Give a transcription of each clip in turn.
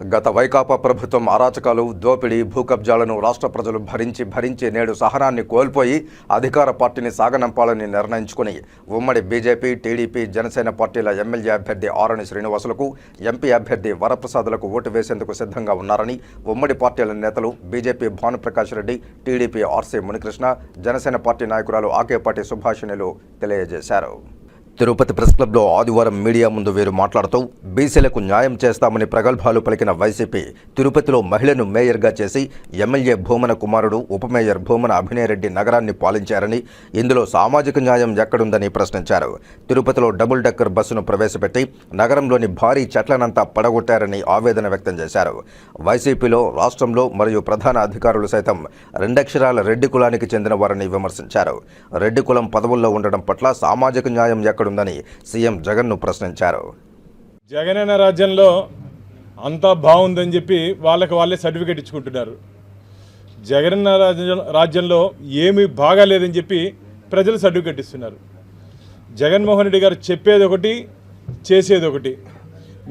గత వైకాపా ప్రభుత్వం అరాచకాలు దోపిడీ భూకబ్జాలను రాష్ట్ర ప్రజలు భరించి భరించి నేడు సహనాన్ని కోల్పోయి అధికార పార్టీని సాగనంపాలని నిర్ణయించుకుని ఉమ్మడి బీజేపీ టీడీపీ జనసేన పార్టీల ఎమ్మెల్యే అభ్యర్థి ఆరణి శ్రీనివాసులకు ఎంపీ అభ్యర్థి వరప్రసాదులకు ఓటు వేసేందుకు సిద్ధంగా ఉన్నారని ఉమ్మడి పార్టీల నేతలు BJP Bhanuprakash Reddy TDP RC Munikrishna Janasena party నాయకురాలు ఆకేపాటి సుభాషిణిలు తెలియజేశారు. తిరుపతి ప్రెస్ క్లబ్లో ఆదివారం మీడియా ముందు వీరు మాట్లాడుతూ బీసీలకు న్యాయం చేస్తామని ప్రగల్భాలు పలికిన వైసీపీ తిరుపతిలో మహిళను మేయర్గా చేసి ఎమ్మెల్యే భూమన కుమారుడు ఉప మేయర్ భూమన అభినయరెడ్డి నగరాన్ని పాలించారని ఇందులో సామాజిక న్యాయం ఎక్కడుందని ప్రశ్నించారు. తిరుపతిలో డబుల్ డెక్కర్ బస్సును ప్రవేశపెట్టి నగరంలోని భారీ చెట్లనంతా పడగొట్టారని ఆవేదన వ్యక్తం చేశారు. వైసీపీలో రాష్ట్రంలో మరియు ప్రధాన అధికారులు సైతం రెండక్షరాల రెడ్డి కులానికి చెందిన వారని విమర్శించారు. రెడ్డి కులం పదవుల్లో ఉండడం పట్ల సామాజిక న్యాయం ఎక్కడుందని సీఎం జగన్ను ప్రశ్నించారు. జగనన్న రాజ్యంలో అంతా బాగుందని చెప్పి వాళ్ళకి వాళ్ళే సర్టిఫికేట్ ఇచ్చుకుంటున్నారు. జగనన్న రాజ్యం రాజ్యంలో ఏమీ బాగాలేదని చెప్పి ప్రజలు సర్టిఫికేట్ ఇస్తున్నారు. జగన్మోహన్ రెడ్డి గారు చెప్పేది ఒకటి చేసేది ఒకటి.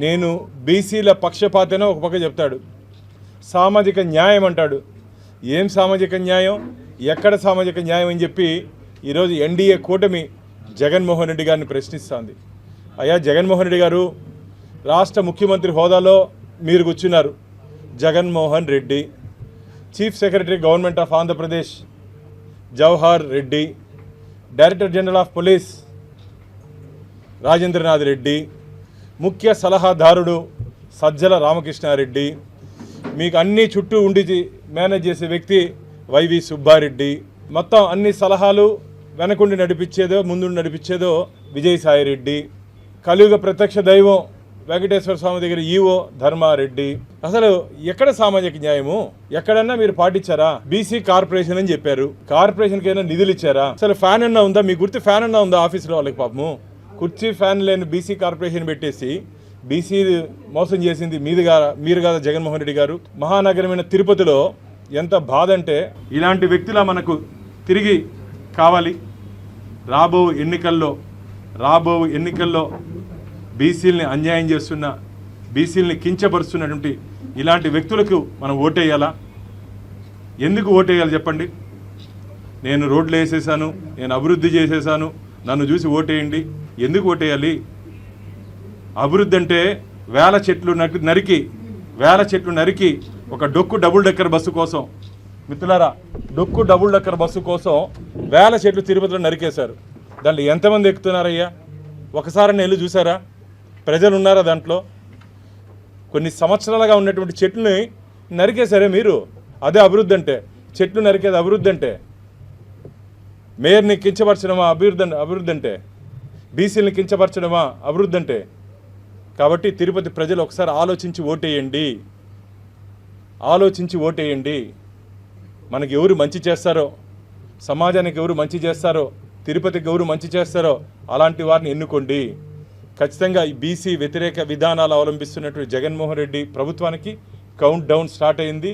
నేను బీసీల పక్షపాతన ఒక పక్క చెప్తాడు. సామాజిక న్యాయం అంటాడు. ఏం సామాజిక న్యాయం? ఎక్కడ సామాజిక న్యాయం అని చెప్పి ఈరోజు ఎన్డీఏ కూటమి జగన్మోహన్ రెడ్డి గారిని ప్రశ్నిస్తోంది. అయ్యా జగన్మోహన్ రెడ్డి గారు రాష్ట్ర ముఖ్యమంత్రి హోదాలో మీరు కూర్చున్నారు. Jaganmohan Reddy chief secretary government of Andhra Pradesh Jawahar Reddy director general of police Rajendranath Reddy ముఖ్య సలహాదారుడు సజ్జల రామకృష్ణారెడ్డి మీకు అన్ని చుట్టూ ఉండి మేనేజ్ చేసే వ్యక్తి వైవి సుబ్బారెడ్డి మొత్తం అన్ని సలహాలు వెనకుండి నడిపించేదో ముందుండి నడిపించేదో విజయసాయిరెడ్డి. కలియుగ ప్రత్యక్ష దైవం వెంకటేశ్వర స్వామి దగ్గర ఈవో ధర్మారెడ్డి. అసలు ఎక్కడ సామాజిక న్యాయము? ఎక్కడన్నా మీరు పాటించారా? బీసీ కార్పొరేషన్ అని చెప్పారు. కార్పొరేషన్కి ఏమైనా నిధులు ఇచ్చారా? అసలు ఫ్యాన్ అన్నా ఉందా? మీ గుర్తు ఫ్యాన్ అన్నా ఉందా ఆఫీస్లో వాళ్ళకి పాపము? కుర్చీ ఫ్యాన్ లేని బీసీ కార్పొరేషన్ పెట్టేసి బీసీ మోసం చేసింది మీదుగా మీరు కాదా జగన్మోహన్ రెడ్డి గారు? మహానగరమైన తిరుపతిలో ఎంత బాధ అంటే ఇలాంటి వ్యక్తుల మనకు తిరిగి కావాలి. రాబో ఎన్నికల్లో రాబో ఎన్నికల్లో బీసీలని అన్యాయం చేస్తున్న బీసీలని కించపరుస్తున్నటువంటి ఇలాంటి వ్యక్తులకు మనం ఓటేయాలా? ఎందుకు ఓటేయాలి చెప్పండి? నేను రోడ్లు వేసేసాను నేను అభివృద్ధి చేసేసాను నన్ను చూసి ఓటేయండి. ఎందుకు ఓటేయాలి? అభివృద్ధి అంటే వేల చెట్లు నరికి వేల చెట్లు నరికి ఒక డొక్కు డబుల్ డెక్కర్ బస్సు కోసం మిత్రులారా డొక్కు డబుల్ డెక్కర్ బస్సు కోసం వేల చెట్లు తిరుపతిలో నరికేశారు. దాంట్లో ఎంతమంది ఎక్కుతున్నారయ్యా? ఒకసారి వెళ్ళి చూసారా? ప్రజలు ఉన్నారా దాంట్లో? కొన్ని సంవత్సరాలుగా ఉన్నటువంటి చెట్లని నరికేశారే మీరు. అదే అభివృద్ధి అంటే. చెట్లు నరికేది అభివృద్ధి అంటే. మేయర్ని కించపరచడమా అభివృద్ధి అభివృద్ధి అంటే. బీసీలను కించపరచడమా అభివృద్ధి అంటే. కాబట్టి తిరుపతి ప్రజలు ఒకసారి ఆలోచించి ఓటేయండి. ఆలోచించి ఓటేయండి. మనకి ఎవరు మంచి చేస్తారో సమాజానికి ఎవరు మంచి చేస్తారో తిరుపతికి ఎవరు మంచి చేస్తారో అలాంటి వారిని ఎన్నుకోండి. ఖచ్చితంగా ఈ బీసీ వ్యతిరేక విధానాలు అవలంబిస్తున్నటువంటి జగన్మోహన్ రెడ్డి ప్రభుత్వానికి కౌంట్ డౌన్ స్టార్ట్ అయింది.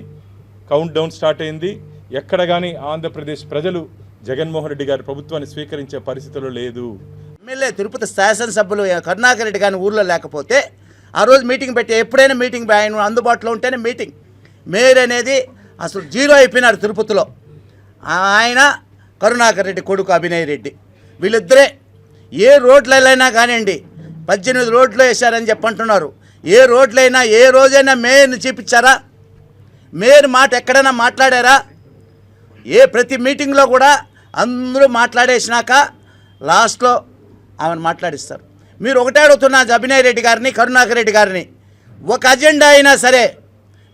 కౌంట్ డౌన్ స్టార్ట్ అయింది. ఎక్కడ కానీ ఆంధ్రప్రదేశ్ ప్రజలు జగన్మోహన్ రెడ్డి గారి ప్రభుత్వాన్ని స్వీకరించే పరిస్థితుల్లో లేదు. ఎమ్మెల్యే తిరుపతి శాసనసభ్యులు కరుణాకర్ రెడ్డి గారిని ఊర్లో లేకపోతే ఆ రోజు మీటింగ్ పెట్టి ఎప్పుడైనా మీటింగ్ ఆయన అందుబాటులో ఉంటేనే మీటింగ్ మేయర్ అనేది అసలు జీరో అయిపోయినారు తిరుపతిలో. ఆయన కరుణాకర్ రెడ్డి కొడుకు అభినయ్ రెడ్డి. వీళ్ళిద్దరే ఏ రోడ్లైనా కానివ్వండి పద్దెనిమిది రోడ్లు వేశారని చెప్పంటున్నారు. ఏ రోడ్లైనా ఏ రోజైనా మేయర్ని చూపించారా? మేయర్ మాట ఎక్కడైనా మాట్లాడారా? ఏ ప్రతి మీటింగ్లో కూడా అందరూ మాట్లాడేసినాక లాస్ట్లో ఆమెను మాట్లాడిస్తారు. మీరు ఒకటే అడుగుతున్నా అభినయ్ రెడ్డి గారిని కరుణాకర్ రెడ్డి గారిని. ఒక అజెండా అయినా సరే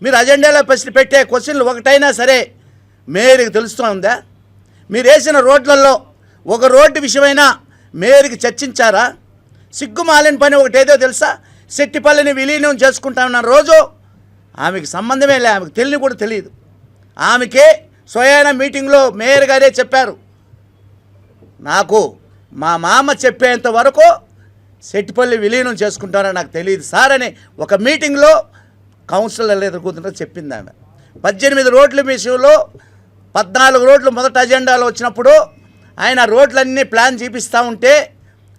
మీరు అజెండాలో ప్రశ్న పెట్టే క్వశ్చన్లు ఒకటైనా సరే మేయర్కి తెలుస్తుందా మీరు వేసిన రోడ్లలో ఒక రోడ్డు విషయమైనా మేయర్కి చర్చించారా? సిగ్గుమాలిన పని ఒకటేదో తెలుసా? శెట్టిపల్లిని విలీనం చేసుకుంటామన్న రోజు ఆమెకి సంబంధమే లే ఆమెకు తెలియని కూడా తెలియదు. ఆమెకే స్వయాన మీటింగ్లో మేయర్ గారే చెప్పారు. నాకు మా మామ చెప్పేంత వరకు సెట్టిపల్లి విలీనం చేసుకుంటారని నాకు తెలియదు సార్ అని ఒక మీటింగ్లో కౌన్సిలర్ ఎదుర్కొంటుంటే చెప్పింది ఆమె. పద్దెనిమిది రోడ్ల విషయంలో పద్నాలుగు రోడ్లు మొదట అజెండాలో వచ్చినప్పుడు ఆయన రోడ్లన్నీ ప్లాన్ చూపిస్తూ ఉంటే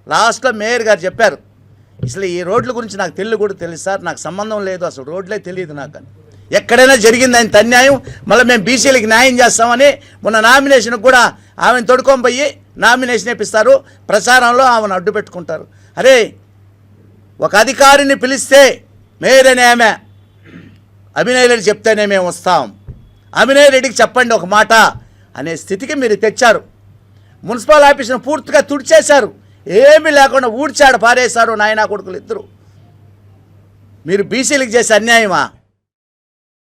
లాస్ట్లో మేయర్ గారు చెప్పారు అసలు ఈ రోడ్ల గురించి నాకు తెలియదు కూడా తెలుసు సార్ నాకు సంబంధం లేదు అసలు రోడ్లే తెలియదు నాకు అని ఎక్కడైనా జరిగింది ఆయన అన్యాయం మళ్ళీ మేము బీసీలకి న్యాయం చేస్తామని మొన్న నామినేషన్కి కూడా ఆమెను తొడుకొని పోయి నామినేషన్ ఇప్పిస్తారు ప్రచారంలో ఆమెను అడ్డు పెట్టుకుంటారు అరే ఒక అధికారిని పిలిస్తే మేరనే ఆమె అభినయ్ రెడ్డి చెప్తేనే మేము వస్తాం. అభినయ్ రెడ్డికి చెప్పండి ఒక మాట అనే స్థితికి మీరు తెచ్చారు. మున్సిపల్ ఆఫీసును పూర్తిగా తుడిచేశారు. ఏమీ లేకుండా ఊడ్చాడు పారేశారు నాయనా కొడుకులు ఇద్దరు. మీరు బీసీలకు చేసే అన్యాయమా?